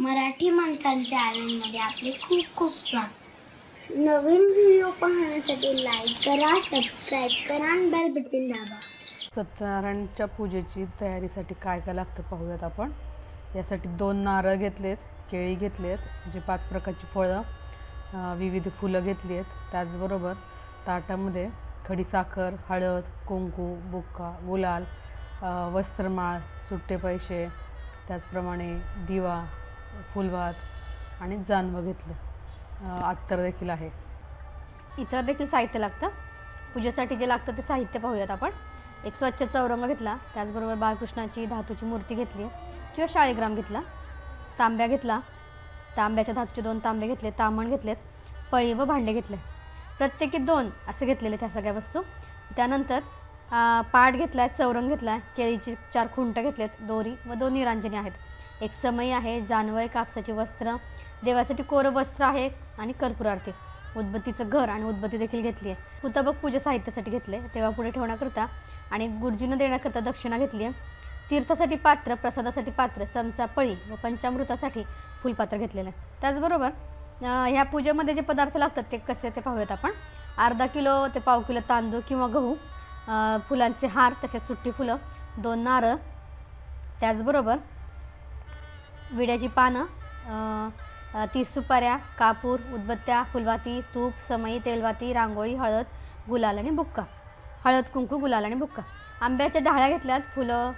मराठी माणसांच्या आनंदमध्ये आपले खूप खूप स्वागत. नवीन व्हिडिओ पाहण्यासाठी लाईक करा सबस्क्राईब करा आणि बेल बटन दाबा. सत्यनारायणच्या पूजेची तयारीसाठी काय काय लागतं पाहूयात आपण. यासाठी दोन नारळ घेतलेत केळी घेतलेत म्हणजे पाच प्रकारची फळं विविध फुलं घेतली आहेत त्याचबरोबर ताटामध्ये खडीसाखर हळद कुंकू बुक्का गुलाल वस्त्रमाळ सुट्टे पैसे त्याचप्रमाणे दिवा फुलभात आणि जानवं घेतलं. अत्तर देखील आहे. इतर देखील साहित्य लागतं. पूजेसाठी जे लागतं ते साहित्य पाहूयात आपण. एक स्वच्छ चौरंग घेतला त्याचबरोबर बाळकृष्णाची धातूची मूर्ती घेतली किंवा शाळेग्राम घेतला तांब्या घेतला तांब्याच्या धातूचे दोन तांबे घेतले तामण घेतलेत पळी व भांडे घेतले. प्रत्येकी दोन असे घेतलेले त्या सगळ्या वस्तू. त्यानंतर पाट घेतला आहे चौरंग घेतला आहे केळीची चार खुंट घेतलेत दोरी व दोन निरांजनी आहेत. एक समय आहे जानवय कापसाची वस्त्र. देवासाठी कोरं वस्त्र आहे आणि कर्पूर आरती. उदबत्तीचं घर आणि उदबत्ती देखील घेतली आहे. पुतबक पूजा साहित्यासाठी घेतले तेव्हा पुढे ठेवण्याकरता आणि गुरुजीनं देण्याकरता दक्षिणा घेतली आहे. तीर्थासाठी पात्र प्रसादासाठी पात्र चमचा पळी व पंचामृतासाठी फुलपात्र घेतलेलं आहे. त्याचबरोबर ह्या पूजेमध्ये जे पदार्थ लागतात ते कसे ते पाहूयात आपण. अर्धा किलो ते पाव किलो तांदूळ किंवा गहू फुलांचे हार तसेच सुट्टी फुलं दोन नारळ. त्याचबरोबर विड्याची पानं तीस सुपाऱ्या कापूर उदबत्त्या फुलवाती तूप समई तेलवाती रांगोळी हळद गुलाल आणि बुक्का. हळद कुंकू गुलाल आणि बुक्का. आंब्याच्या डाळ्या घेतल्यात फुलं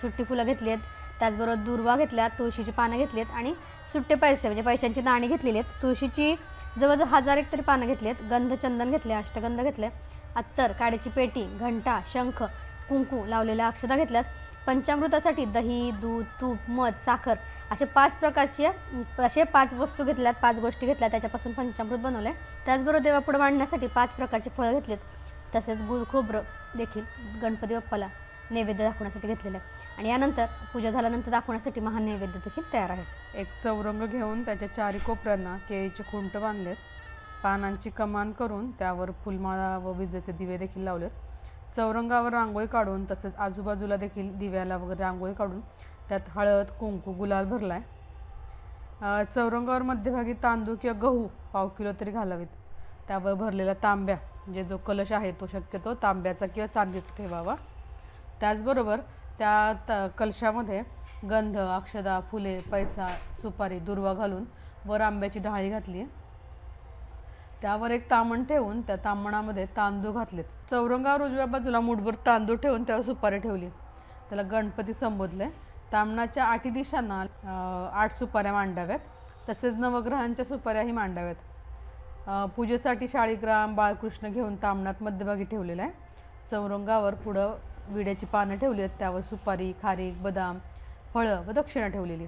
सुट्टी फुलं घेतली आहेत त्याचबरोबर दुर्वा घेतल्यात तुळशीची पानं घेतली आहेत आणि सुट्टे पैसे म्हणजे पैशांची नाणी घेतलेली आहेत तुळशीची जवळजवळ हजार एक तरी पानं घेतली आहेत गंध चंदन घेतले अष्टगंध घेतले अत्तर काड्याची पेटी घंटा शंख कुंकू लावलेल्या अक्षता घेतल्यात. पंचामृतासाठी दही दूध तूप मध साखर असे पाच प्रकारचे असे पाच वस्तू घेतल्यात पाच गोष्टी घेतल्या त्याच्यापासून पंचामृत बनवले त्याचबरोबर देवापुढे मांडण्यासाठी पाच प्रकारचे फळं घेतलेत. तसेच गुळ खोबरं देखील गणपती बाप्पाला नैवेद्य दाखवण्यासाठी घेतलेलं आहे. आणि यानंतर पूजा झाल्यानंतर दाखवण्यासाठी महान नैवेद्य देखील तयार आहे. एक चौरंग घेऊन त्याच्या चारी कोपऱ्यांना केळीचे खुंट बांधलेत. पानांची कमान करून त्यावर फुलमाळा व विजेचे दिवे देखील लावलेत. चौरंगावर रांगोळी काढून तसेच आजूबाजूला देखील दिव्याला वगैरे रांगोळी काढून त्यात हळद कुंकू गुलाल भरला आहे चौरंगावर मध्यभागी तांदूळ किंवा गहू पाव किलो तरी घालावेत. त्यावर भरलेला तांब्या म्हणजे जो कलश आहे तो शक्यतो तांब्याचा किंवा चांदीचा ठेवावा. त्याचबरोबर त्या त कलशामध्ये गंध अक्षदा फुले पैसा सुपारी दुर्वा घालून वर आंब्याची डाळी घातली त्यावर एक तामण ठेवून त्या तामणामध्ये तांदूळ घातलेत. चौरंगावर उजव्या बाजूला मुठभर तांदूळ ठेवून त्यावर सुपारी ठेवली. त्याला गणपती संबोधले. तामणाच्या आठी दिशांना आठ सुपाऱ्या मांडाव्यात. तसेच नवग्रहांच्या सुपाऱ्याही मांडाव्यात. पूजेसाठी शाळीग्राम बाळकृष्ण घेऊन तामणात मध्यभागी ठेवलेला आहे. चौरंगावर पुढं विड्याची पानं ठेवली आहेत. त्यावर सुपारी खारीक बदाम फळं व दक्षिणा ठेवलेली